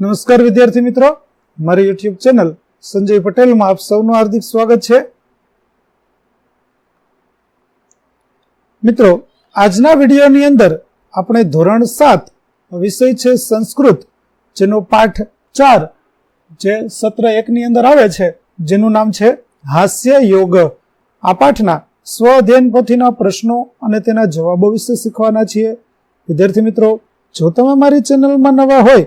નમસ્કાર વિદ્યાર્થી મિત્રો. મારી યુટ્યુબ ચેનલ સંજય પટેલમાં આપ સૌનું હાર્દિક સ્વાગત છે. મિત્રો, આજના વિડીયોની અંદર આપણે ધોરણ સાત વિષય છે સંસ્કૃત, જેનો પાઠ ચાર જે સત્ર એકની અંદર આવે છે, જેનું નામ છે હાસ્ય યોગ. આ પાઠના સ્વ અધ્યયન પોથીના પ્રશ્નો અને તેના જવાબો વિશે શીખવાના છીએ. વિદ્યાર્થી મિત્રો, જો તમે મારી ચેનલમાં નવા હોય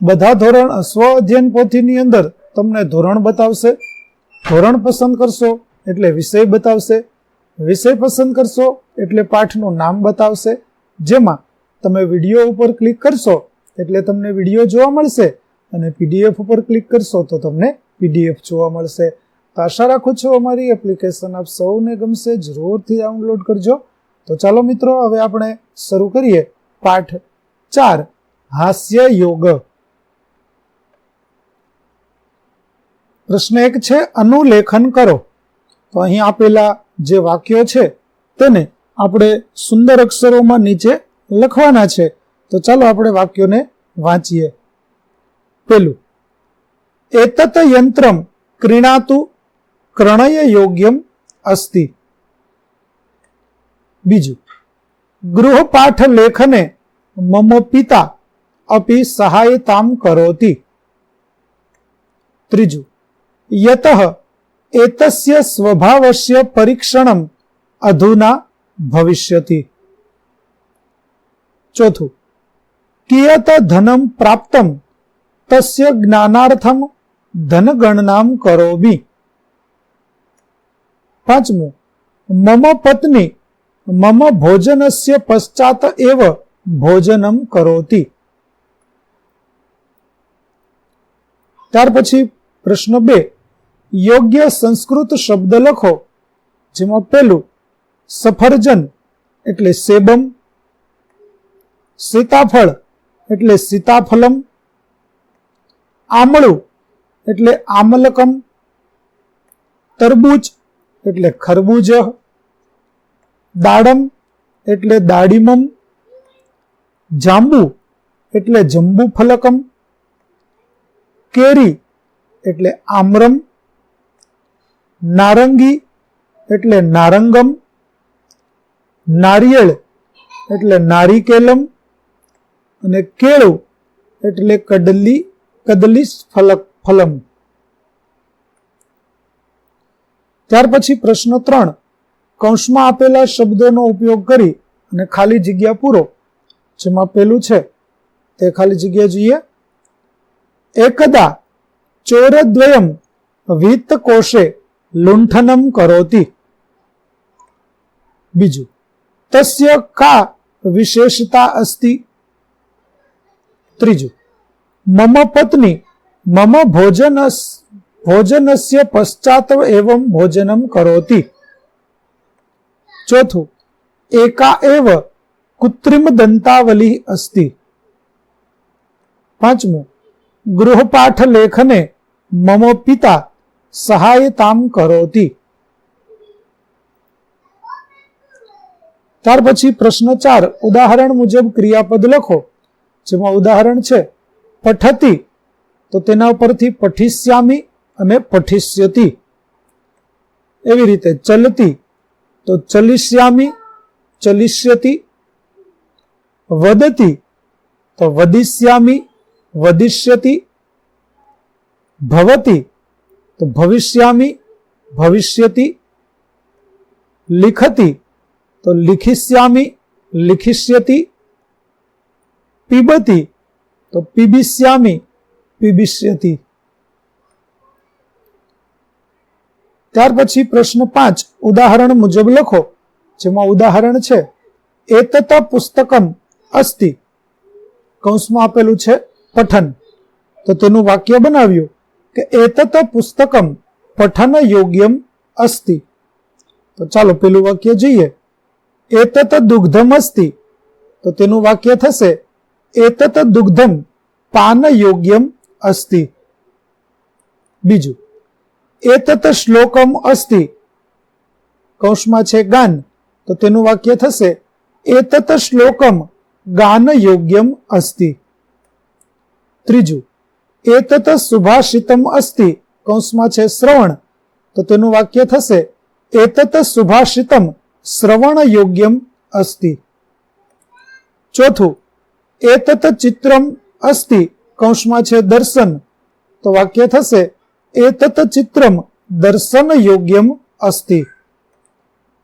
બધા ધોરણ સ્વ અધ્યયન પોથીની અંદર તમને ધોરણ બતાવશે, ધોરણ પસંદ કરશો એટલે વિષય બતાવશે, વિષય પસંદ કરશો એટલે પાઠનું નામ બતાવશે, જેમાં તમે વીડિયો ઉપર ક્લિક કરશો એટલે તમને વીડિયો જોવા મળશે અને પીડીએફ ઉપર ક્લિક કરશો તો તમને પીડીએફ જોવા મળશે. તો આશા રાખું છું અમારી એપ્લિકેશન આપ સૌને ગમશે, જરૂરથી ડાઉનલોડ કરજો. તો ચાલો મિત્રો, હવે આપણે શરૂ કરીએ પાઠ ચાર, હાસ્ય યોગ. પ્રશ્ન એક છે, અનુલેખન કરો. તો અહીં આપેલા જે વાક્યો છે, તેને આપણે સુંદર અક્ષરોમાં નીચે લખવાના છે. તો ચાલો આપણે વાક્યોને વાંચીએ. પેલું, એતત યંત્રમ ક્રીણાતુ ક્રણય યોગ્યમ અસ્તિ. બીજું, ગૃહપાઠ લેખને મમ પિતા અપી સહાયતામ કરોતી. ત્રીજું યતઃ એતસ્ય સ્વભાવસ્ય પરીક્ષણમ અધુના ભવિષ્યતિ ચોથું કિયત ધનમ પ્રાપ્તમ તસ્ય જ્ઞાનાર્થમ ધનગણનામ કરોમી પાંચમું મમ પત્ની મમ ભોજનસ્ય પશ્ચાત એવ ભોજનમ કરોતી ત્યાર પછી પ્રશ્ન બે યોગ્ય સંસ્કૃત શબ્દ લખો, જેમાં પેલું સફરજન એટલે સેબમ, સીતાફળ એટલે સીતાફલમ, આમળું એટલે આમલકમ, તરબૂચ એટલે ખરબૂજ, દાડમ એટલે દાડીમમ, જાંબુ એટલે જંબુ ફલકમ કેરી એટલે આમ્રમ નારંગી એટલે નારંગમ, નારિયેળ એટલે નારિકેલમ, અને કેળું એટલે કડલી, કદલી ફલક, ફલમ. ત્યાર પછી પ્રશ્ન ત્રણ. કૌંસમાં આપેલા શબ્દોનો ઉપયોગ કરી અને ખાલી જગ્યા પૂરો. જેમાં પેલું છે, તે ખાલી જગ્યા જોઈએ. એકદા ચોરદ્વયમ વિત્ત કોષે લુંઠનમ કરોતિ બીજું તસ્ય કા વિશેષતા અસ્તિ ત્રીજું મમ પત્ની મમ ભોજન ભોજનસ્ય પશ્ચાત એવમ ભોજનમ કરોતિ ચોથું એકા એવ કૃત્રિમ દંતાવલી અસ્તિ પાંચમું ગૃહપાઠ લેખને મમ પિતા સહાયતામ કરોતી. ત્યાર પછી પ્રશ્ન ચાર, ઉદાહરણ મુજબ ક્રિયાપદ લખો. જેમાં ઉદાહરણ છે, પઠતી. તો તેના ઉપરથી પઠિષ્યામી અને પઠિષ્યતી. એવી રીતે ચલતી. તો ચલિષ્યામી, ચલિષ્યતિ. વદતી. તો વદિષ્યામી, વદિષ્યતી. ભવતી. તો ભવિષ્યામી, ભવિષ્યતિ, લિખતી, તો લિખિષ્યામી, લિખિષ્યતિ, પીબતી, તો પીબિષ્યામી, પીબિષ્યતિ. ત્યાર પછી પ્રશ્ન પાંચ, ઉદાહરણ મુજબ લખો, જેમાં ઉદાહરણ છે, એતત પુસ્તકમ અસ્તિ. કૌંસમાં આપેલું છે, પઠન. તો તેનું વાક્ય બનાવ્યું કે એતત પુસ્તકમ પઠન યોગ્યમ અસ્તિ. તો ચાલો પેલું વાક્ય જોઈએ. એતત દુગ્ધમ અસ્તિ. તો તેનું વાક્ય થશે, એતત દુગ્ધમ પાન યોગ્યમ અસ્તિ. બીજું, એતત શ્લોકમ અસ્તિ. કૌંસમાં છે ગાન. તો તેનું વાક્ય થશે, એતત શ્લોકમ ગાન યોગ્યમ અસ્તિ. ત્રીજું એતત સુભાષિતમ અસ્તિ કૌંસમાં છે શ્રવણ તો તેનું વાક્ય થશે એતત સુભાષિતમ શ્રવણ યોગ્યમ અસ્તિ ચોથું એતત ચિત્રમ અસ્તિ કૌંસમાં છે દર્શન તો વાક્ય થશે એતત ચિત્રમ દર્શન યોગ્યમ અસ્તિ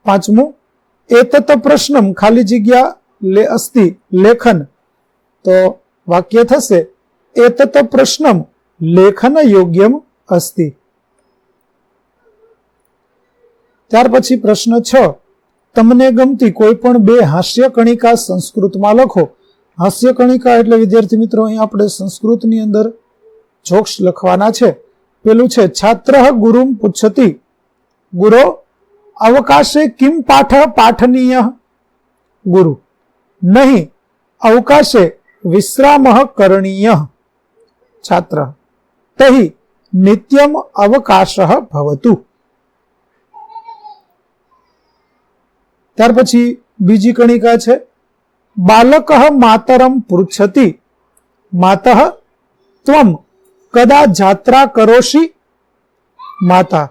પાંચમું એતત પ્રશ્નમ ખાલી જગ્યા લે અસ્તિ લેખન તો વાક્ય થશે એતત પ્રશ્નમ લેખન યોગ્યમ અસ્તિ ત્યાર પછી પ્રશ્ન છ તમને ગમતી કોઈ પણ બે હાસ્ય કણિકા સંસ્કૃતમાં લખો. હાસ્ય કણિકા એટલે, વિદ્યાર્થી મિત્રો, અહીં આપણે સંસ્કૃતની અંદર જોક્સ લખવાના છે. પેલું છે, છાત્ર ગુરુમ પૂછતી ગુરો, અવકાશે કિમ પાઠ પાઠનીય? ગુરુ, નહીં, અવકાશે વિશ્રામ કરણીય. છાત્ર तहि नित्यम अवकाशः ભવતુ ત્યાર પછી બીજી કણિકા છે। બાલક માતરમ પૃચ્છતી। માતઃ ત્વમ કદા જાત્રા કરોશી માતા,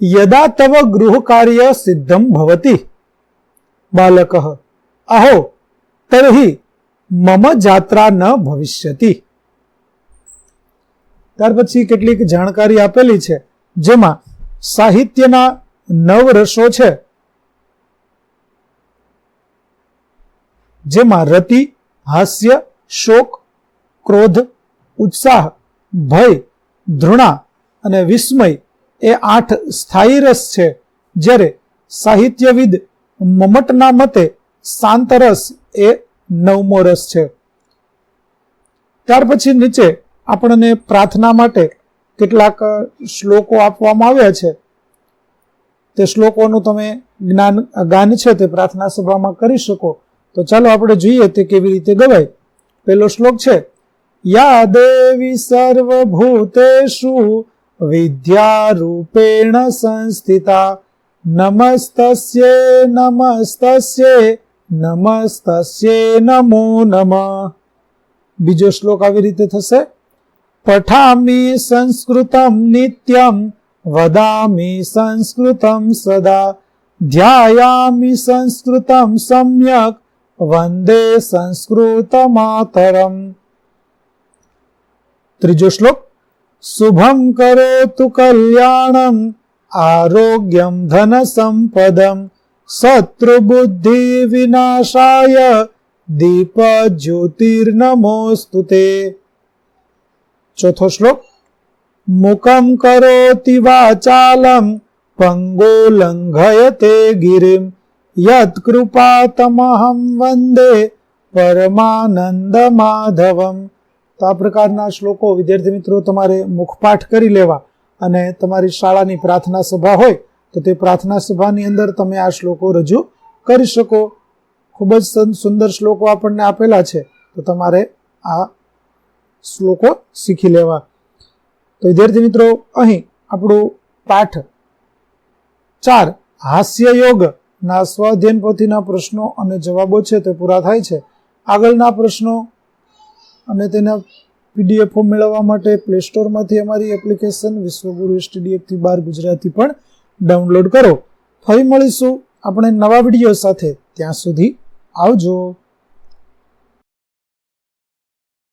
યદા તવ ગૃહ કાર્ય સિદ્ધમ ભવતી। બાલક, અહો, તર્હિ મમ જાત્રા ન ભવિષ્યતિ। ત્યાર પછી કેટલીક જાણકારી આપેલી છે, જેમાં સાહિત્યના નવ રસો છે. જેમાં રતિ, હાસ્ય, શોક, ક્રોધ, ઉત્સાહ, ભય, ધૃણા અને વિસ્મય એ આઠ સ્થાયી રસ છે, જ્યારે સાહિત્યવિદ મમટના મતે શાંત રસ એ નવમો રસ છે. ત્યાર પછી નીચે આપણને પ્રાર્થના માટે કેટલાક શ્લોકો આપવામાં આવ્યા છે. તે શ્લોકોનું તમે જ્ઞાન ગાન છે તે પ્રાર્થના સભામાં કરી શકો. તો ચાલો આપણે જોઈએ તે કેવી રીતે ગવાય. પેલો શ્લોક છે યા દેવી સર્વભૂતેષુ વિદ્યારૂપેણ સંસ્થિતા નમસ્તસ્ય નમસ્તસ્ય નમસ્તસ્ય નમો નમઃ. બીજો શ્લોક આવી રીતે થશે પઠામી સંસ્કૃતમ નિત્યમ વદામી સંસ્કૃતમ સદા ધ્યાયામી સંસ્કૃતમ સમ્યક વંદે સંસ્કૃત માતરમ ત્રીજો શ્લોક શુભમ કરોતુ કલ્યાણમ આરોગ્યમ ધન સંપદમ શત્રુબુદ્ધિ વિનાશાય દીપ જ્યોતિર્નમોસ્તુ તે ચોથો શ્લોક. મુખમ કરોતિ વાચાલમ પંગો લંઘયતે ગિરિમ. યત્કૃપાતમહમ વંદે પરમાનંદ માધવમ. તો આ પ્રકારના શ્લોકો વિદ્યાર્થી મિત્રો તમારે મુખપાઠ કરી લેવા અને તમારી શાળાની પ્રાર્થના સભા હોય તો તે પ્રાર્થના સભાની અંદર તમે આ શ્લોકો રજૂ કરી શકો. ખૂબ જ સુંદર શ્લોકો આપણને આપેલા છે. તો તમારે આ શ્લોકો શીખી લેવા. તો વિદ્યાર્થી મિત્રો, અહીં આપણું પાઠ ચાર, હાસ્ય યોગ ના સ્વાધ્યન પોથીના પ્રશ્નો અને જવાબો છે તે પૂરા થાય છે. આગળના પ્રશ્નો અને તેના પીડીએફઓ મેળવવા માટે પ્લે સ્ટોરમાંથી અમારી એપ્લિકેશન વિશ્વગુરુ એસટીડીએફથી બાર ગુજરાતી પણ ડાઉનલોડ કરો. ફરી મળીશું. આપણે નવા વીડિયો સાથે ત્યાં સુધી આવજો.